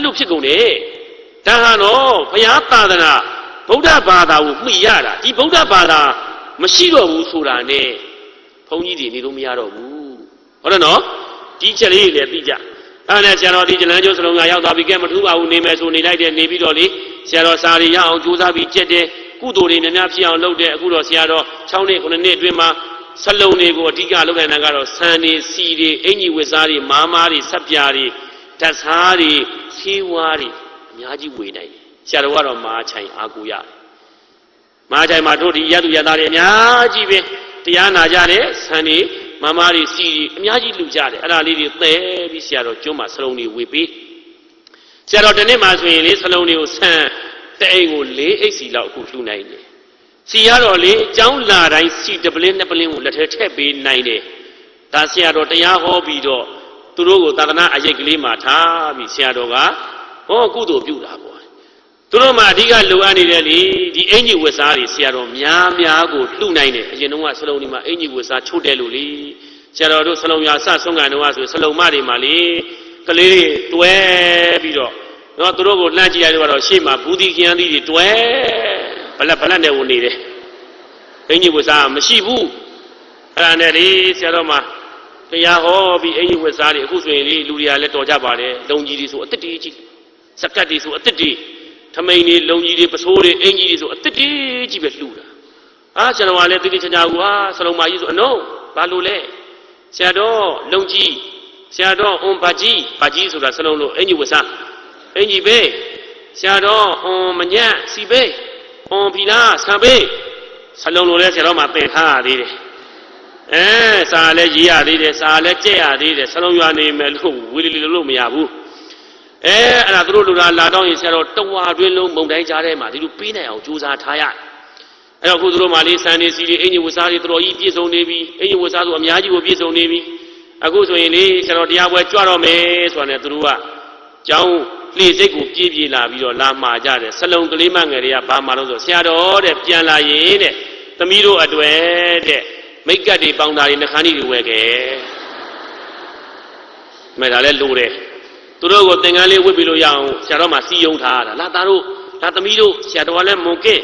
အဲ့လိုဖြစ်ကုန်တယ်ဒါဟာတော့ဘုရားသာသနာဗုဒ္ဓဘာသာကိုမှီရတာဒီဗုဒ္ဓဘာသာမရှိတော့ဘူးဆိုတာနဲ့ဘုန်းကြီးတွေနေလို့မရတော့ဘူးဟုတ်တယ်နော်ဒီချက်လေးတွေလည်းသိကြအဲ့ဒါနဲ့ဆရာတော်ဒီဇလန်းကျိုးစလုံးကရောက်သွားပြီကဲမထူးပါဘူးနေမယ်ဆိုနေလိုက်တယ်နေပြီးတော့လေဆရာတော်စာရီရအောင်ကြိုးစားပြီးကြက်တယ်ကုသိုလ်တွေများများဖြစ်အောင်လုပ်တယ်အခုတော့ဆရာတော်6နှစ်9နှစ်အတွင်းမှာစလုံးတွေကိုအဓိကလုပ်နိုင်တာကတော့ဆန်တွေစီတွေအင်ကြီးဝစ်စားတွေမာမာတွေဆက်ပြားတွေ ဓာတ်စားတွေဆေးဝါးတွေအများကြီးဝေနိုင်တယ်ဆရာတော်ကတော့မာချိုင်အားကိုရတယ်မာချိုင်မှာတို့ဒီရတုရသားတွေအများကြီးပဲတရားနာကြတယ်ဆန်တွေမမတွေစီတွေအများကြီးလူကြတယ်အဲ့ဒါလေးတွေသဲပြီးဆရာတော်ကျွန်းမှာစလုံးတွေဝေပေးဆရာတော်ဒီနေ့မှဆိုရင်လေစလုံးတွေကိုဆန်တအိမ်ကို၄အိတ်စီလောက်အခုလှူနိုင်တယ်စီရတော့လေအကြောင်းလာတိုင်းစီတပလင်းနှစ်ပလင်းကိုလက်ထဲထည့်ပေးနိုင်တယ်ဒါဆရာတော်တရားဟောပြီးတော့ သူတို့ကိုသာသနာအရေးကလေးမှာထားပြီးဆရာတော်ကဟောကုသိုလ်ပြုတာပေါ့သူတို့မှအဓိကလိုအပ်နေတဲ့လေဒီအင်ကြီးဝတ်စားတွေဆရာတော်များများကိုလှူနိုင်တယ်အရင်တုန်းကစလုံးဒီမှာအင်ကြီးဝတ်စားချို့တယ်လို့လေဆရာတော်တို့စလုံးရဆဆုံးကန်တော့ဆိုစလုံးမတွေမှာလေကလေးတွေတွဲပြီးတော့တော့သူတို့ကိုလှမ်းကြည့်ရတော့ရှေ့မှာဘူးဒီကျန်းသီးတွေတွဲဘလက်ဘလက်နဲ့ဝင်နေတယ်အင်ကြီးဝတ်စားမရှိဘူးအဲ့ဒါနဲ့လေဆရာတော်မှာ တရားဟောပြီးအင်ကြီးဝတ်စားတွေအခုဆိုရင်လေလူတွေကလည်းတော်ကြပါတယ်လုံကြီးတွေဆိုအသက်တည်းကြီးစကတ်တွေဆိုအသက်တည်းထမိန်တွေလုံကြီးတွေပစိုးတွေအင်ကြီးတွေဆိုအသက်တည်းကြီးပဲလှူတာအာကျွန်တော်ကလည်းတိတိကျကျကွာစလုံးမကြီးဆိုအနုံဘာလို့လဲဆရာတော်လုံကြီးဆရာတော်အွန်ဘာကြီးဘာကြီးဆိုတာစလုံးလို့အင်ကြီးဝတ်စားအင်ကြီးပဲဆရာတော်အွန်မညက်စီပဲအွန်ဖီလာဆံပဲစလုံးလို့လဲဆရာတော်မှာသင်ထားရသေးတယ် အဲစာလည်းရေးရသေးတယ်စာလည်းကြက်ရသေးတယ်စလုံးရွာနေမယ်လို့ဝီလီလီလို့မရဘူးအဲအဲ့ဒါသူတို့လူလာလာတော့ရင်ဆရာတော်တဝါတွင်းလုံးမုံတိုင်းကြားထဲမှာဒီလိုပေးနိုင်အောင်ကြိုးစားထားရအဲ့တော့ခုသူတို့မှလေးစံနေစီတွေအင်ကြီးဝစားတွေတော်ကြီးပြည့်စုံနေပြီအင်ကြီးဝစားဆိုအများကြီးကိုပြည့်စုံနေပြီအခုဆိုရင်လေဆရာတော်တရားပွဲကြွတော့မယ်ဆိုတာနဲ့သူတို့ကကျောင်းလေစိတ်ကိုပြေးပြေးလာပြီးတော့လာမှာကြတယ်ဆလုံကလေးမငယ်တွေကဘာမှတော့ဆိုဆရာတော်တဲ့ပြန်လာရင်တဲ့သမီးတို့အတွေ့တဲ့ မိတ်ကတ်တွေပေါင်းတာတွေနှခမ်းတွေဝယ်ခဲ့မဲ့ဒါလည်းလိုတယ်သူတို့ကိုသင်္ကန်းလေးဝတ်ပြီးလို့ရအောင်ဆရာတော်မှစီယုံထားတာလာသားတို့လာသမီးတို့ဆရာတော်ကလည်းမွန်ကဲ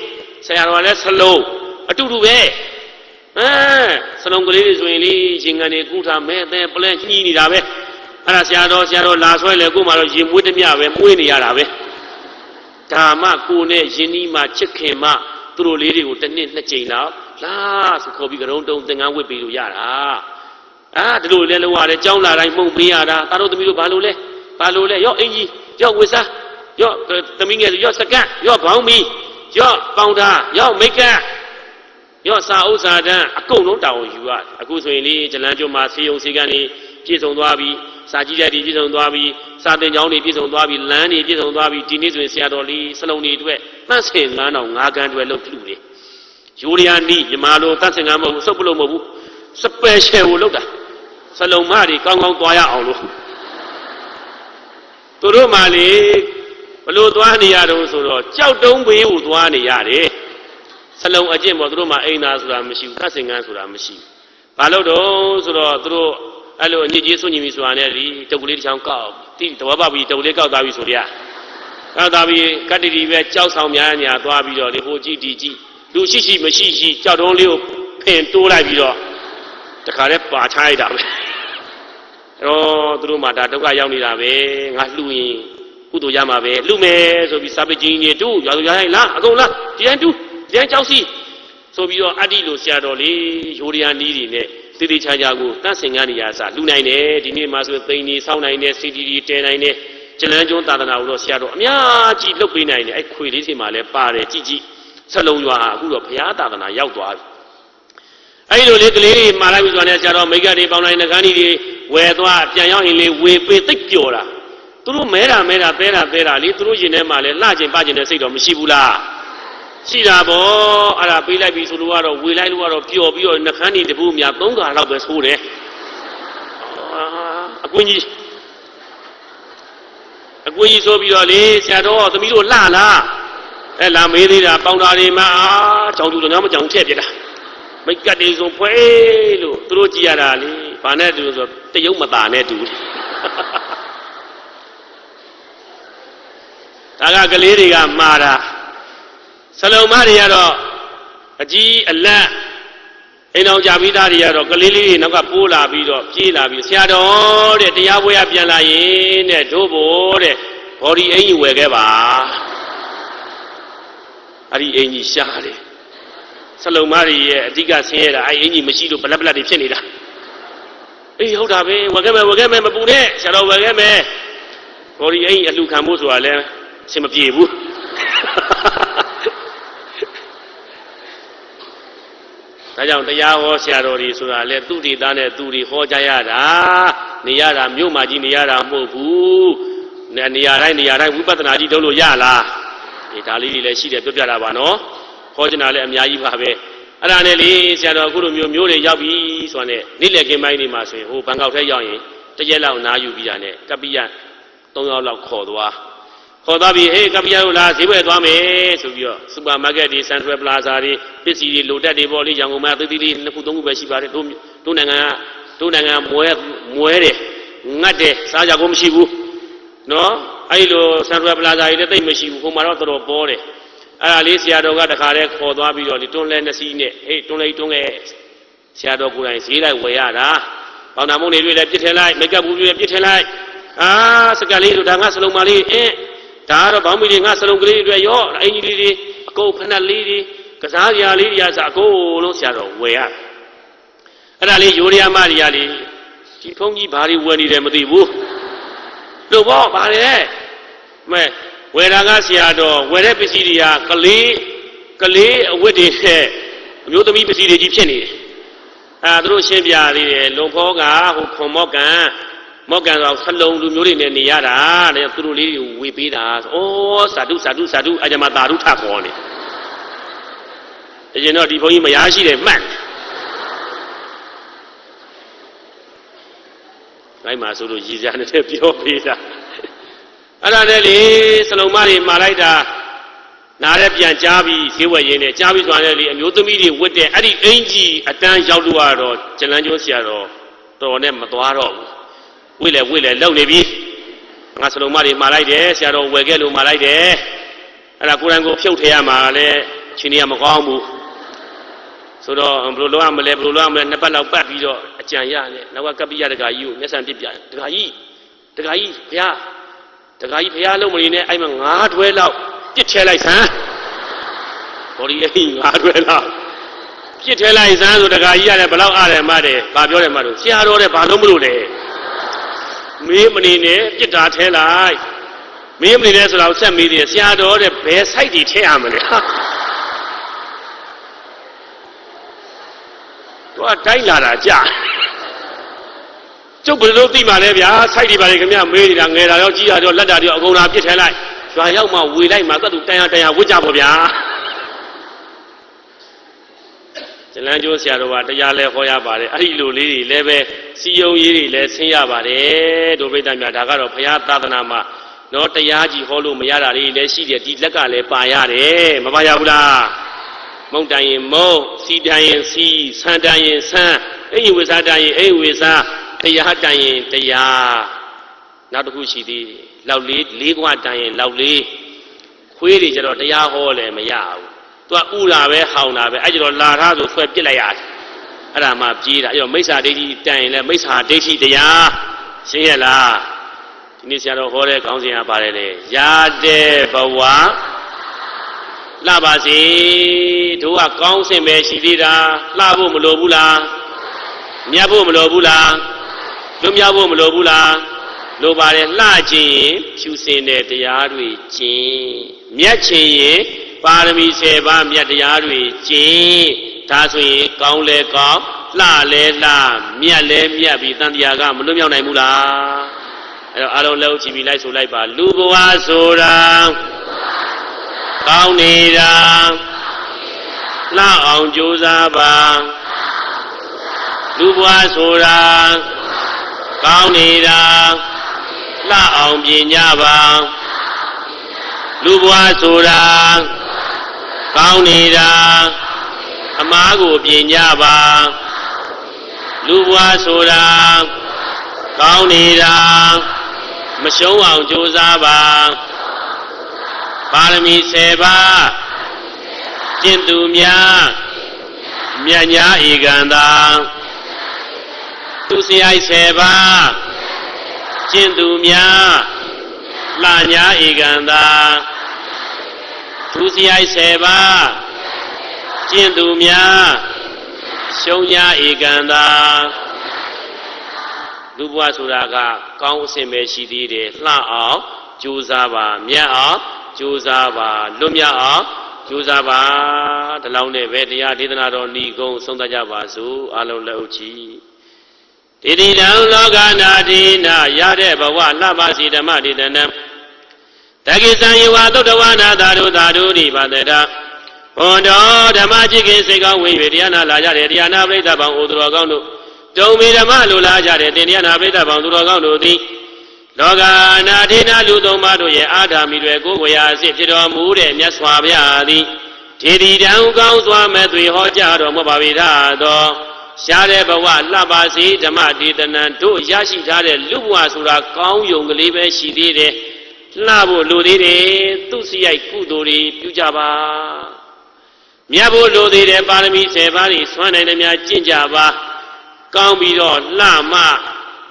ဆရာတော်ကလည်းဆလုံးအတူတူပဲအဲဆလုံးကလေးတွေဆိုရင်လေရင်ကန်တွေကူးထားမဲအသေးပလဲညှီးနေတာပဲအဲ့ဒါဆရာတော်ဆရာတော်လာဆွဲလေကို့မှာတော့ရင်မွေးတမျှပဲမွေးနေရတာပဲဒါမှကိုနဲ့ယင်းနီးမှချစ်ခင်မှ သူတို့လေးတွေကိုတစ်နှစ်နှစ်ကြိမ်လောက်လာဆိုခေါ်ပြီးကြုံတုံသင်္ကန်းဝတ်ပြီးလို့ရတာအာဒီလိုလဲလောရတယ်ကြောင်းလာတိုင်းမှုန့်ပေးရတာသားတို့သမီးတို့ဘာလို့လဲဘာလို့လဲရော့အင်ကြီးရော့ဝစ်စားရော့သမီးငယ်ရော့စကတ်ရော့ဘောင်းမီရော့ပေါင်သားရော့မိတ်ကပ်ရော့စာဥစ္စာတန်းအကုန်လုံးတောင်းယူရအခုဆိုရင်လေဇလန်းကျွန်းမှာဆေးရုံဆေးကန်းလေးပြည့်စုံသွားပြီ စာကြည့်တဲ့ဒီပြည့်စုံသွားပြီစာသင်ကျောင်းတွေပြည့်စုံသွားပြီလမ်းတွေပြည့်စုံသွားပြီဒီနေ့ဆိုရင်ဆရာတော်လေးစလုံးတွေအတွက်သန့်စင်ငန်းတော်ငါးကန်းတွေလောက်လှူတယ်ယူရီးယားနီးမြမာလိုသန့်စင်ငန်းမဟုတ်ဘူးစုပ်ပလို့မဟုတ်ဘူးစပယ်ရှယ်ကိုလောက်တာစလုံးမတွေကောင်းကောင်းသွားရအောင်လို့သူတို့မှလေဘလို့သွားနေရတော့ဆိုတော့ကြောက်တုံးဘေးကိုသွားနေရတယ်စလုံးအကျင့်ပေါ်သူတို့မှအိမ်သာဆိုတာမရှိဘူးသတ်စင်ကန်းဆိုတာမရှိဘူးဘာလို့တော့ဆိုတော့သူတို့ အဲ့လိုအညစ်အကြေးဆွညင်ပြီဆိုတာနဲ့ဒီတုပ်ကလေးတစ်ချောင်းကောက်တိတဝဘပြီတုပ်လေးကောက်သားပြီဆိုရကောက်သားပြီကတ္တိတီပဲကြောက်ဆောင်များညာသွားပြီးတော့ဒီဟိုကြည့်ဒီကြည့်လူရှိရှိမရှိရှိကြောက်တုံးလေးကိုဖင်တိုးလိုက်ပြီးတော့တခါလဲပါချလိုက်တာပဲအဲ့တော့သူတို့မှဒါဒုက္ခရောက်နေတာပဲငါလှူရင်ကုသိုလ်ရမှာပဲလှူမယ်ဆိုပြီးစာပေကြီးနေတူရွာသူရွာတိုင်းလားအကုန်လားဒီတိုင်းတူဒီတိုင်းကြောက်စီဆိုပြီးတော့အတ္တိလိုဆရာတော်လေးရိုးရယာနီးတွေနဲ့ တည်တည်ချာချာကိုတန့်စင်ကန်းနေရာစလှူနိုင်တယ်ဒီနေ့မှဆိုသိန်းကြီးစောင်းနိုင်တယ်စီတီတီတဲနိုင်တယ်ကျလန်းကျွန်းသာသနာကိုတော့ဆရာတော်အများကြီးလုပ်ပေးနိုင်တယ်အဲ့ခွေလေးတွေမှာလည်းပါတယ်ကြည်ကြည်ဆက်လုံးရွာဟာအခုတော့ဘုရားသာသနာရောက်သွားပြီအဲ့လိုလေးကလေးတွေမှာလိုက်ပြီးဆိုတော့ဆရာတော်မိဂတ်တွေပေါင်းလိုက်ငကန်းကြီးတွေဝယ်သွားပြန်ရောက်ရင်လေဝေပေးသိပ်ပျော်တာသူတို့မဲတာမဲတာသဲတာသဲတာလေသူတို့ရင်ထဲမှာလေလှကျင်ပကျင်တဲ့စိတ်တော့မရှိဘူးလား ရှိတာဗောအဲ့ဒါပေးလိုက်ပြီဆိုလို့ကတော့ဝေလိုက်လို့ကတော့ပျော်ပြီးတော့နှခမ်းနေတပူးများသုံးခါလောက်ပဲဆိုးတယ်အကွင်းကြီးအကွင်းကြီးဆိုပြီးတော့လေဆရာတော်သမီးတို့လှလားအဲ့လာမေးသေးတာပေါင်တာတွေမှာကြောင်သူတော့မကြောင်ထည့်ပြတာမိတ်ကတ်တွေဆိုဖွဲလို့သူတို့ကြည်ရတာလေဘာနဲ့တူဆိုတရုပ်မตาနဲ့တူဒါကကလေးတွေကမှားတာ ဆလုံမတွေကတော့အကြီးအလတ်အိမ်အောင်ကြပြီးသားတွေကတော့ကလေးလေးတွေနောက်ကပိုးလာပြီးတော့ပြေးလာပြီးဆရာတော်တဲ့တရားပွဲရပြန်လာရင်တဲ့တို့ဘို့တဲ့ဘော်ဒီအင်ကြီးဝယ်ခဲ့ပါအဲ့ဒီအင်ကြီးရှားတယ်ဆလုံမတွေရဲ့အဓိကဆင်းရဲတာအဲ့အင်ကြီးမရှိလို့ဘလက်ဘလက်တွေဖြစ်နေတာအေးဟုတ်တာပဲဝယ်ခဲ့မယ်ဝယ်ခဲ့မယ်မပူနဲ့ဆရာတော်ဝယ်ခဲ့မယ်ဘော်ဒီအင်ကြီးအလှခံဖို့ဆိုတာလည်းအဆင်မပြေဘူး ဒါကြောင့်တရားဟောဆရာတော်တွေဆိုတာလေသူတည်သားနဲ့သူတွေဟောကြရတာနေရတာမြို့မှာကြီးနေရတာမဟုတ်ဘူးနေနေရာတိုင်းနေရာတိုင်းဝိပဿနာကြီးလုပ်လို့ရလားဒီဒါလေးတွေလည်းရှိတယ်ပြောပြတာပါနော်ဟောချင်တာလည်းအများကြီးပါပဲအဲ့ဒါနဲ့လေဆရာတော်အခုလိုမျိုးမျိုးတွေရောက်ပြီဆိုတာနဲ့နေ့လည်ကင်းပိုင်းနေမှာဆိုရင်ဟိုဘန်ကောက်ထဲရောက်ရင်တရက်လောက်နားယူပြီးတာနဲ့ကပ္ပိယ၃ယောက်လောက်ခေါ်သွား ခေါ်သွားပြီးဟေးကပ္ပိယတို့လားဈေးဘွယ်သွားမယ်ဆိုပြီးတော့စူပါမားကတ်တွေစန်ထရယ်ပလာဇာတွေပစ္စည်းတွေလိုတက်တွေပေါ့လေရန်ကုန်မှာသတိတိနှစ်ခုသုံးခုပဲရှိပါတယ်တို့တို့နိုင်ငံကတို့နိုင်ငံမွဲမွဲတယ်ငတ်တယ်စားကြကုန်မရှိဘူးနော်အဲ့လိုစန်ထရယ်ပလာဇာတွေလည်းတိတ်မရှိဘူးဟိုမှာတော့တော်တော်ပေါ်တယ်အဲ့ဒါလေးဆရာတော်ကတခါတည်းခေါ်သွားပြီးတော့ဒီတွန်းလဲနှစ်စီးနဲ့ဟေးတွန်းလဲတွန်းလဲဆရာတော်ကိုယ်တိုင်ဈေးလိုက်ဝယ်ရတာပေါင်နာမုံတွေတွေ့လဲပြစ်ထည့်လိုက်မိတ်ကပ်ဘူးတွေပြစ်ထည့်လိုက်အာစကလေးတို့ဒါငါစလုံးမလေးအင်း ဒါကတော့ဘောင်းမီတွေငါစလုံးကလေးတွေရောအင်ကြီးလေးတွေအကုန်ဖက်နှက်လေးတွေကစားကြလေးတွေအစားအကုန်လုံးဆရာတော်ဝယ်ရအဲ့ဒါလေးယူရီးယားမရီယာလေးဒီဖုန်းကြီးဘာတွေဝယ်နေတယ်မသိဘူးလို့ပေါ့ဗါတယ်မဲဝယ်တာကဆရာတော်ဝယ်တဲ့ပစ္စည်းတွေကကလေးကလေးအဝတ်တွေနဲ့အမျိုးသမီးပစ္စည်းတွေကြီးဖြစ်နေတယ်အဲသူတို့ရှင်းပြသေးတယ်လုံဖောကဟိုခွန်မော့ကန် မော့ကန်ဆိုဆလုံလူမျိုးတွေနဲ့နေရတာတဲ့သူတို့လေးတွေဝေပေးတာဩစာဓုစာဓုစာဓုအကြမှာတာဓုထခေါ်နေအရင်တော့ဒီဘုန်းကြီးမရရှိတယ်မှတ်လိုက်မှာဆိုလို့ရည်စားနေတဲ့ပြောပေးတာအဲ့ဒါနဲ့လေစလုံမတွေမာလိုက်တာနားရဲပြန်ကြားပြီးဈေးဝယ်ရင်းနဲ့ကြားပြီးသွားတယ်လေအမျိုးသမီးတွေဝတ်တဲ့အဲ့ဒီအင်ကြီးအတန်းရောက်လို့ကတော့ကျလန်းကျွန်းဆရာတော်တော်နဲ့မသွားတော့ဘူး ဝိလေဝိလေလုံနေပြီငါစလုံမတွေမာလိုက်တယ်ဆရာတော်ဝယ်ခဲ့လို့မာလိုက်တယ်အဲ့ဒါကိုယ်တိုင်ကိုဖြုတ်ထည့်ရမှာလဲချင်းနေရမကောင်းဘူးဆိုတော့ဘယ်လိုလုပ်ရမလဲဘယ်လိုလုပ်ရမလဲနှစ်ပတ်လောက်ပတ်ပြီးတော့အကြံရနဲ့နောက်ကကပ္ပိယတကာကြီးကိုမျက်စံပြစ်ပြတကာကြီးတကာကြီးဘုရားတခါကြီးဖះလုံးမနေနဲ့အဲ့မှာငါးတွဲလောက်ပြစ်ထဲလိုက်စမ်းဘော်ဒီအဲ့ငါးတွဲလောက်ပြစ်ထဲလိုက်စမ်းဆိုတခါကြီးရတယ်ဘလောက်အားတယ်မှတယ်ဘာပြောတယ်မှတော့ဆရာတော်တဲ့ဘာလို့မလို့လဲ မေးမနေနဲ့ပြစ်တာထဲလိုက်မေးမနေနဲ့ဆိုတော့ဆက်မေးတယ်ဆရာတော်တဲ့ဘယ်ဆိုင်တီထဲရမလဲတော့တိုင်းလာတာကြာကျုပ်ဘယ်လိုသိမှလဲဗျာစိုက်ဒီပါလေခင်ဗျမေးနေတာငယ်တာရောကြီးတာရောလက်တာရောအကုန်လာပြစ်ထဲလိုက်ရွာရောက်မှဝေလိုက်မှသတ်သူတန်ရတန်ရဝစ်ကြပါဗျာ ဇလန်းကျိုးဆရာတော်ကတရားလဲဟောရပါတယ်အဲ့ဒီလိုလေးတွေလည်းပဲစီယုံရေးတွေလည်းဆင်းရပါတယ်ဒုပိဋကမြတ်ဒါကတော့ဘုရားသာသနာမှာတော့တရားကြီးဟောလို့မရတာလေးလည်းရှိတယ်ဒီလက်ကလည်းပါရတယ်မပါရဘူးလားမုံတန်ရင်မုံစီတန်ရင်စီဆန်တန်ရင်ဆန်အိမ်ဝေစားတန်ရင်အိမ်ဝေစားတရားတန်ရင်တရားနောက်တစ်ခုရှိသေးတယ်လောက်လေးလေးကွာတန်ရင်လောက်လေးခွေးတွေကျတော့တရားဟောလည်းမရဘူး သူကဥလာပဲဟောင်းတာပဲအဲ့ကျတော့လာထားဆိုဆွဲပစ်လိုက်ရတယ်အဲ့ဒါမှပြေးတာအဲ့တော့မိစ္ဆာဒိဋ္ဌိတန်ရင်လည်းမိစ္ဆာဒိဋ္ဌိတရားရှင်းရလားဒီနေ့ဆရာတော်ဟောတဲ့ခေါင်းစဉ်ကပါတယ်လေရာတဲ့ဘဝလှပါစေတို့ကကောင်းစင်ပဲရှိသေးတာလှဖို့မလိုဘူးလားမြတ်ဖို့မလိုဘူးလားလွတ်မြောက်ဖို့မလိုဘူးလားလိုပါတယ်လှခြင်းရင်ဖြူစင်တဲ့တရားတွေကျင့်မြတ်ခြင်းရင် ပါရမီ10ပါးမြတ်တရားတွေကျင့်ဒါဆိုရင်ကောင်းလဲကောင်းလှလဲလှမြတ်လဲမြတ်ပြီးတန်တရားကမလွတ်မြောက်နိုင်ဘူးလားအဲ့တော့အားလုံးလက်ဥချီပြီးလိုက်ဆိုလိုက်ပါလူဘဝဆိုတာကောင်းနေတာလှအောင်ကြိုးစားပါလူဘဝဆိုတာကောင်းနေတာလှအောင်ပြင်ကြပါလူဘဝဆိုတာ ကောင်းနေတာအမားကိုပြင်ကြပါလူဘဝဆိုတာကောင်းနေတာမရှုံးအောင်ကြိုးစားပါပါရမီ7ပါးကျင့်သူများမြတ်ညာဧကံသာသူစရိုက်7ပါးကျင့်သူများလှညာဧကံသာ သူစရိုက်7ပါးကျင့်သူများရှုံးညာဧကံသာလူဘဝဆိုတာကကောင်းအဆင်ပဲရှိသေးတယ်လှအောင်ကြိုးစားပါမြတ်အောင်ကြိုးစားပါလွတ်မြောက်အောင်ကြိုးစားပါဒီလောက်နဲ့ပဲတရားဒေသနာတော်ဤကုန်းဆုံးသတ်ကြပါစို့အလုံးလက်ဥချီဒီတိတံလောကနာတိနာရတဲ့ဘဝလှပါစီဓမ္မဒေသနံ တကိသံယဝသုတ္တဝနာသာဓုသာဓုနိပါတတာဘွန်တော်ဓမ္မจิตကိစိတ်ကောင်းဝင်၍တရားနာလာကြတဲ့တရားနာပရိသတ်ပေါင်းဥဒတော်ကောင်းတို့တုံမီဓမ္မလိုလာကြတဲ့တင်တရားနာပရိသတ်ပေါင်းသူတော်ကောင်းတို့သည်လောကနာထေနာလူသုံးပါးတို့ရဲ့အာဓာမီတွေကိုယ်ကိုယ်ရာအစစ်ဖြစ်တော်မူတဲ့မြတ်စွာဘုရားသည်ထေဒီတံကောင်းစွာမဲ့သွေဟောကြားတော်မူပါ၏သာသောရှားတဲ့ဘဝလှပါစေဓမ္မဒေသနံတို့ရရှိထားတဲ့လူဘဝဆိုတာကောင်းယုံကလေးပဲရှိသေးတယ် လှဖို့လိုသေးတယ်သူစီရိုက်ကုသိုလ်တွေပြုကြပါမြတ်ဖို့လိုသေးတယ်ပါရမီ10ပါးတွေဆွမ်းနိုင်တယ်များကျင့်ကြပါကောင်းပြီးတော့လှမှ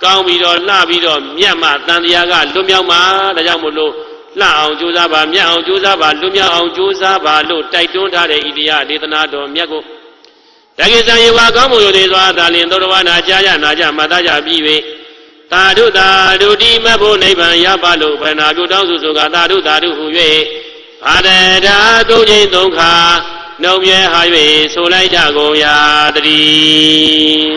ကောင်းပြီးတော့လှပြီးတော့မြတ်မှတန်တရားကလွတ်မြောက်မှာဒါကြောင့်မို့လို့လှအောင်ကြိုးစားပါမြတ်အောင်ကြိုးစားပါလွတ်မြောက်အောင်ကြိုးစားပါလို့တိုက်တွန်းထားတဲ့ဣတိယဒေသနာတော်မြတ်ကိုတက္ကိသံယေဝကောင်းမှုရိုသေးစွာသာလင်သောတဝနာကြာရနာကြမတကြပြီး၍ သာဓုသာဓုတိမဖို့နိဗ္ဗာန်ရပါလို့ဘဏ္ဍာပြုတောင်းစုဆိုကသာဓုသာဓုဟု၍အာရတာသုံးချိန်သုံးခါနှုံမြဲဟာ၍ဆိုလိုက်ကြကုန်ရာတည်း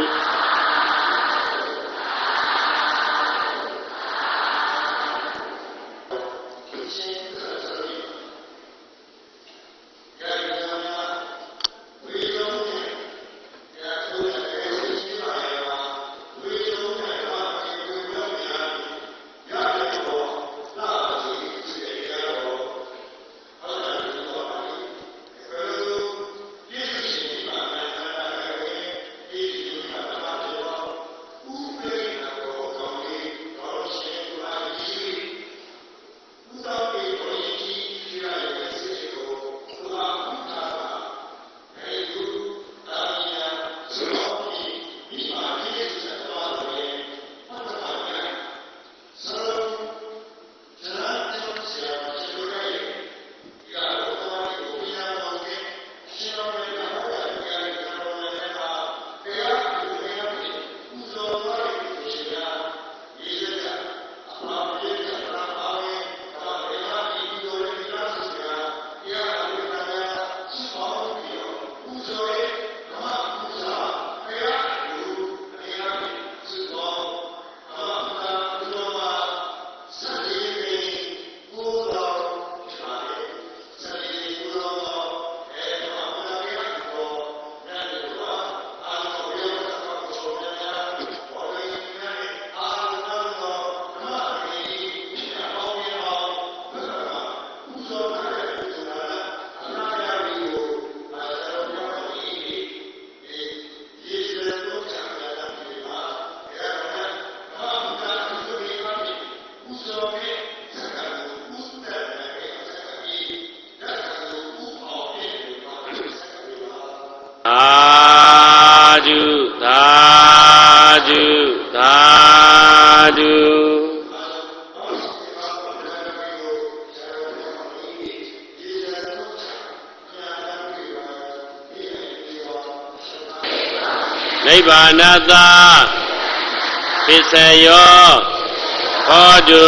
နိဗ္ဗာနသာပစ္စယောဟောတု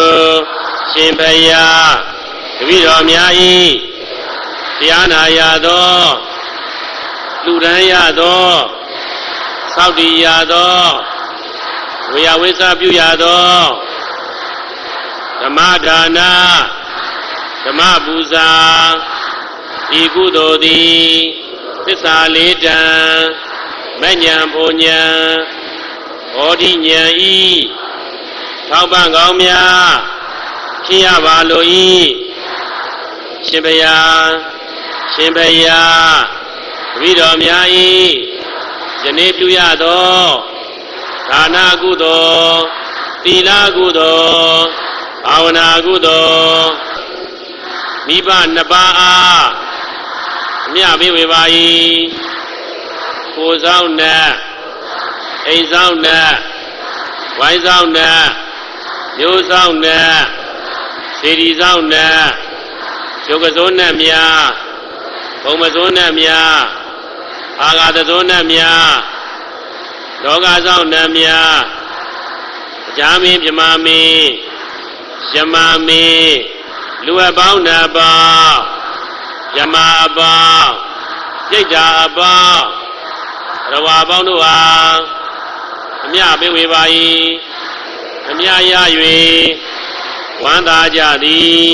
ရှင်ဘုရားတပည့်တော်များဤတရားနာရသောလူရန်ရသောသောက်တည်ရသောဝေယဝိသပြုရသောဓမ္မဒါနဓမ္မပူဇာဤကုသိုလ်သည်သစ္စာလေးတံ မဉ္ဇဉ်ဘုံဉဏ်ဘောဓိဉဏ်ဤထောက်ပံ့ကောင်းများဖြစ်ရပါလို၏ရှင်ဘုရားရှင်ဘုရားတပည့်တော်များ၏ယနေ့ပြုရသောဒါနကုသိုလ်သီလကုသိုလ်ဘာဝနာကုသိုလ်မိဘနှစ်ပါးအားအမြပေးဝေပါ၏ ကိုယ်ဆောင်နဲ့အိမ်ဆောင်နဲ့ဝိုင်းဆောင်နဲ့မျိုးဆောင်နဲ့စေတီဆောင်နဲ့ရုပ်ကစိုးနဲ့များဘုံမစိုးနဲ့များအာဃာတစိုးနဲ့များလောကဆောင်နဲ့များအကြမင်းပြမမင်းယမမင်းလူအပေါင်းနှစ်ပေါင်းယမအပေါင်းစိတ်ဓာအပေါင်း ရဝါပေါင်းတို့ဟာအမြပေးဝေပါ၏အမြရ၍ဝမ်းသာကြသည်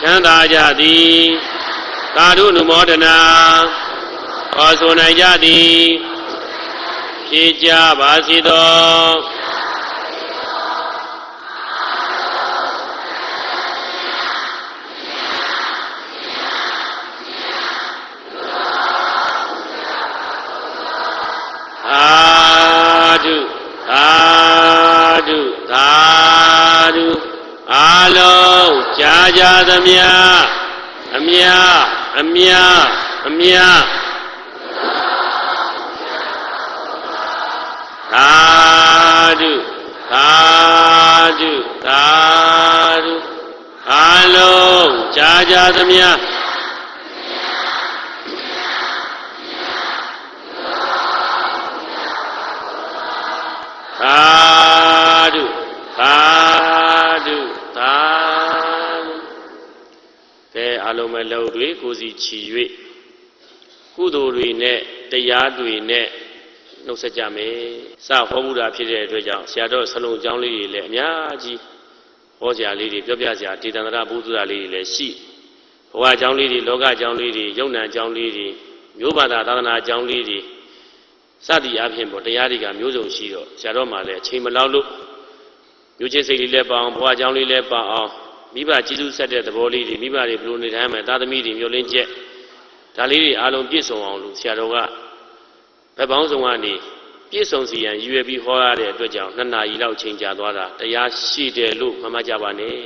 ချမ်းသာကြသည်သာဓုနုမောဒနာဟောဆိုနိုင်ကြသည်ဖြေကြပါစေသောသာဓုသာဓုသာဓုအာလုံးကြာကြာ သမျှအမြအမြအမြသာဓုသာဓုသာဓုအာလုံးကြာကြာသမျှသာဓုသာဓုသာဓုကဲ အလုံးမဲ့လုံတွေကိုယ်စီချီ၍ကုသိုလ်တွေနဲ့တရားတွေနဲ့နှုတ်ဆက်ကြမယ်စဟောမှုတာဖြစ်တဲ့အတွက်ကြောင့်ဆရာတော်ဆလုံးကျောင်းလေးတွေလည်းအများကြီးဟောစရာလေးတွေပြောပြစရာဒေသန္တရဘုသူရာလေးတွေလည်းရှိဘဝကျောင်းလေးတွေလောကကျောင်းလေးတွေယုံနာကျောင်းလေးတွေမျိုးဘာသာသာသနာကျောင်းလေးတွေစသည်အဖြစ်ပေါ့တရားတွေကမျိုးစုံရှိတော့ဆရာတော်မှလည်းအချိန်မလောက်လို့မျိုးချင်းစိတ်လေးလည်းပါအောင်ဘဝကြောင်းလေးလည်းပါအောင် မိဘကျေးဇူးဆက်တဲ့သဘောလေးတွေမိဘတွေဘယ်လိုနေထိုင်ရမလဲသာသမီတွေမျိုးလင်းချက်ဒါလေးတွေအားလုံးပြည့်စုံအောင်လို့ဆရာတော်ကဘက်ပေါင်းစုံကနေပြည့်စုံစီရန်ရည်ရွယ်ပြီးဟောရတဲ့အတွက်ကြောင့်နှစ်နာရီလောက်ချိန်ကြာသွားတာတရားရှိတယ်လို့မမှတ်ကြပါနဲ့။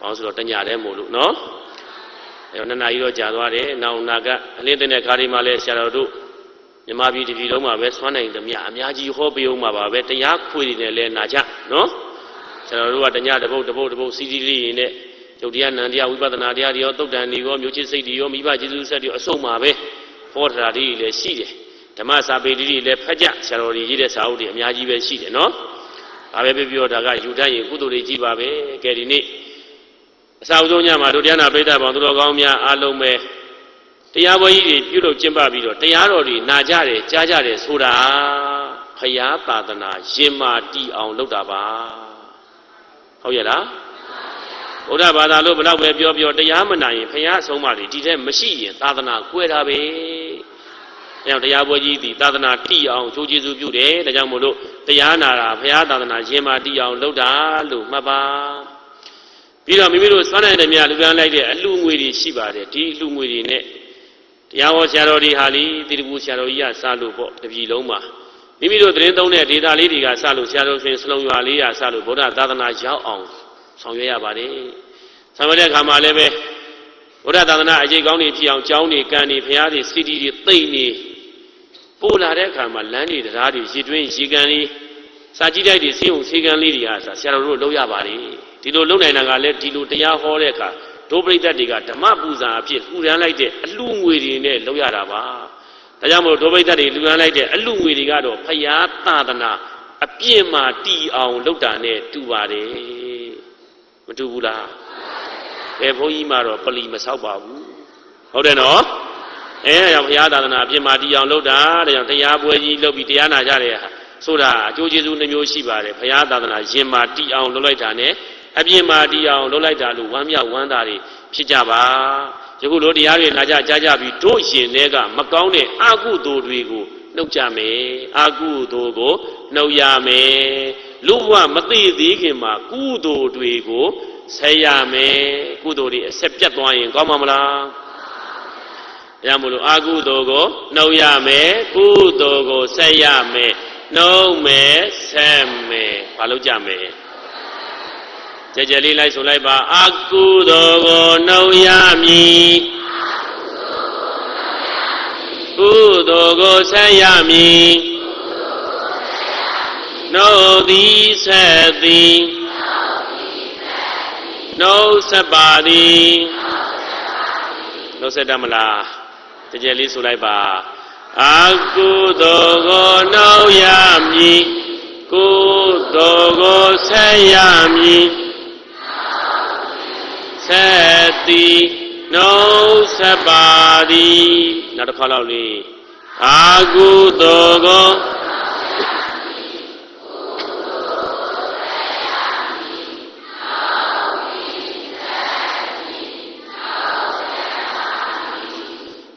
ဘာလို့ဆိုတော့တညာတဲ့မို့လို့နော်။အဲတော့နှစ်နာရီတော့ကြာသွားတယ်။နောက်နာကအလင်းတဲ့ခါဒီမှာလဲဆရာတော်တို့မြမပြည်တစ်ပြည်လုံးမှာပဲဆွမ်းနိုင်သမျှအများကြီးဟောပေးအောင်မှာပါပဲတရားခွေတွေနဲ့လဲနာကြနော် ကျွန်တော်တို့ကတညတစ်ပုတ်တစ်ပုတ်တစ်ပုတ်စီစီလေးတွေနဲ့ယုတ်တရားနံတရားဝိပဿနာတရားတွေရောတုတ်တန်တွေရောမျိုးချစ်စိတ်တွေရောမိဘကျေးဇူးဆက်တွေရောအစုံမှာပဲဟောတာတွေလည်းရှိတယ်ဓမ္မစာပေတွေလည်းဖတ်ကြဆရာတော်တွေရေးတဲ့စာအုပ်တွေအများကြီးပဲရှိတယ်နော်ဒါပဲပြောပြောဒါကယူတတ်ရင်ကုသိုလ်တွေကြီးပါပဲကဲဒီနေ့အစာအုပ်ဆုံးညမှာတို့တရားနာပိဋကပေါင်းသူတော်ကောင်းများအားလုံးပဲတရားပွဲကြီးတွေပြုလုပ်ကျင့်ပပြီးတော့တရားတော်တွေနာကြတယ်ကြားကြတယ်ဆိုတာဖရာသာသနာရင်မာတီအောင်လုပ်တာပါ ဟုတ်ရဲ့လားဘုရားဘာသာလို့ဘယ်တော့ပဲပြောပြောတရားမနာရင်ဖရာအဆုံးအမတွေဒီထဲမရှိရင်သာသနာကွဲတာပဲအဲကြောင့်တရားပွဲကြီးဒီသာသနာတီအောင်ချိုးကျေးဇူးပြုတယ်ဒါကြောင့်မို့လို့တရားနာတာဖရာသာသနာရင်မာတီအောင်လုပ်တာလို့မှတ်ပါပြီးတော့မိမိတို့စွမ်းနိုင်တဲ့မြတ်လူကန်းလိုက်တဲ့အလှငွေတွေရှိပါတယ်ဒီအလှငွေတွေနဲ့တရားဟောဆရာတော်တွေဟာလီတိတပူဆရာတော်ကြီးကစလို့ပေါ့တပြည်လုံးမှာ မိမိတို့သတင်းသုံးတဲ့ဒေတာလေးတွေကစလို့ဆရာတော်ရှင်စလုံးရွာလေးကစလို့ဗုဒ္ဓသာသနာရောက်အောင်ဆောင်ရွက်ရပါတယ်။ဆောင်ရွက်တဲ့အခါမှာလည်းပဲဗုဒ္ဓသာသနာအရေးကောင်းတွေဖြစ်အောင်ကျောင်းတွေကံတွေဖရားတွေစီတီတွေသိမ့်နေပို့လာတဲ့အခါမှာလမ်းတွေတရားတွေရေတွင်းရေကန်လေးစာကြည့်တိုက်တွေဆေးုံဆေးကန်လေးတွေကဆရာတော်တို့လုပ်ရပါတယ်။ဒီလိုလုပ်နိုင်တာကလည်းဒီလိုတရားဟောတဲ့အခါဒုပရိသတ်တွေကဓမ္မပူဇာအဖြစ်လှူဒန်းလိုက်တဲ့အလှငွေတွေနဲ့လုပ်ရတာပါ။ ဒါကြောင့်မို့ဒုပရိသတ်တွေလှူဒန်းလိုက်တဲ့အလှငွေတွေကတော့ဖရာသာသနာအပြည့်မှတီအောင်လုပ်တာနဲ့တူပါတယ်။မတူဘူးလား။ဘယ်ဘုန်းကြီးမှတော့ပလီမဆောက်ပါဘူး။ဟုတ်တယ်နော်။အဲဒါကြောင့်ဖရာသာသနာအပြည့်မှတီအောင်လုပ်တာဒါကြောင့်တရားပွဲကြီးလုပ်ပြီးတရားနာကြတဲ့ဟာဆိုတာအကျိုးကျေးဇူးနှမျိုးရှိပါတယ်ဖရာသာသနာရင်မှတီအောင်လုပ်လိုက်တာနဲ့အပြင်းမာတီအောင်လုပ်လိုက်တာလို့ဝမ်းမြောက်ဝမ်းသာတွေဖြစ်ကြပါ ယခုလိုတရားတွေနာကြကြားကြပြီးတို့ရှင်တွေကမကောင်းတဲ့အကုသိုလ်တွေကိုနှုတ်ကြမယ်အကုသိုလ်ကိုနှုတ်ရမယ်လူဘဝမသိသေးခင်မှာကုသိုလ်တွေကိုဆက်ရမယ်ကုသိုလ်တွေအဆက်ပြတ်သွားရင်ကောင်းမှာမလားရမလို့အကုသိုလ်ကိုနှုတ်ရမယ်ကုသိုလ်ကိုဆက်ရမယ်နှုတ်မယ်ဆက်မယ်ဘာလို့ကြမယ် ကြကြလေးလိုက်ဆိုလိုက်ပါအကုသိုလ်ကိုနှုတ်ရမည်ကုသိုလ်ကိုဆက်ရမည်နှုတ်သည်ဆက်သည်နှုတ်ဆက်ပါသည်နှုတ်ဆက်တတ်မလားကြကြလေးဆိုလိုက်ပါအကုသိုလ်ကိုနှုတ်ရမည်ကုသိုလ်ကိုဆက်ရမည် ဆက်သည်နှုတ်ဆက်ပါသည်နောက်တစ်ခါလောက်လေးအာကုသိုလ်ကို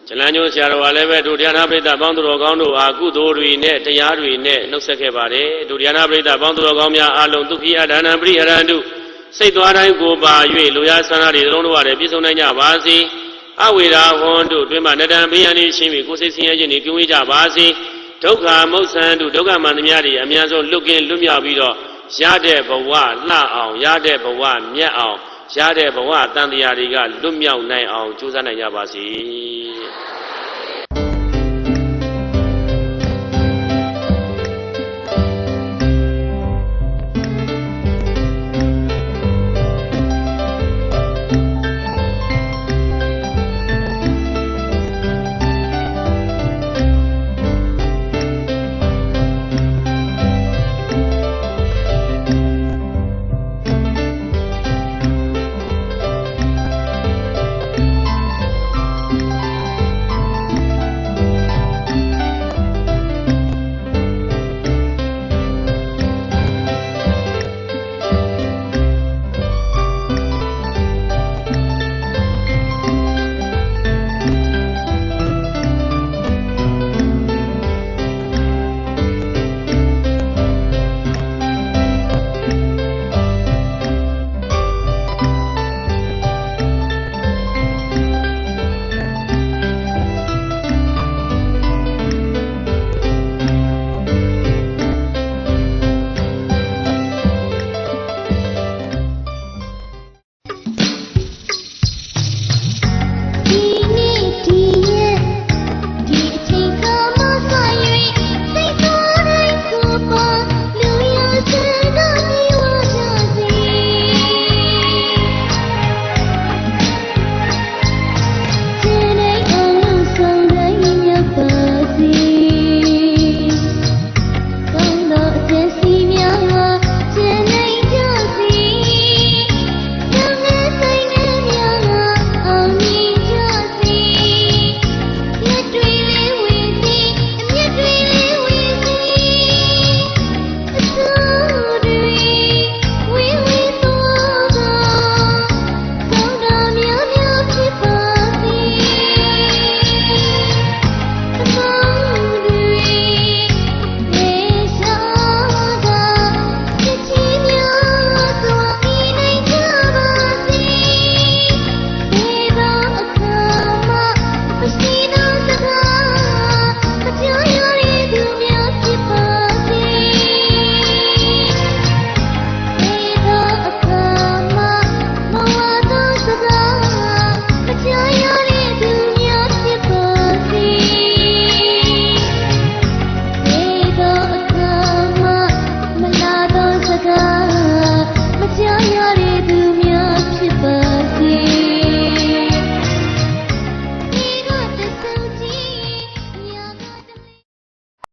ဇလန်းကျိုးဆရာတော်ကလည်းပဲဒုတိယနာပိဋကပေါင်းသူတော်ကောင်းတို့အားကုသိုလ်တွေနဲ့တရားတွေနဲ့နှုတ်ဆက်ခဲ့ပါတယ်ဒုတိယနာပိဋကပေါင်းသူတော်ကောင်းများအားလုံးသူခိအဒါနံပရိဟရန္တု စိတ်သွားတိုင်းကိုပါ၍လူရဆန္ဒတွေသုံးတော်ရတယ်ပြည့်စုံနိုင်ကြပါစေအဝေရာဟွန်တို့တွင်မှနတံဘေးရန်နေရှင်းပြီးကိုယ်စိတ်ဆင်းရဲခြင်းတွေပြုံးဝေးကြပါစေဒုက္ခမုတ်ဆန်တို့ဒုက္ခမန္တများတွေအများဆုံးလွတ်ကင်းလွတ်မြောက်ပြီးတော့ရတဲ့ဘဝလှအောင်ရတဲ့ဘဝမြတ်အောင်ရတဲ့ဘဝတန်တရားတွေကလွတ်မြောက်နိုင်အောင်ကြိုးစားနိုင်ကြပါစေ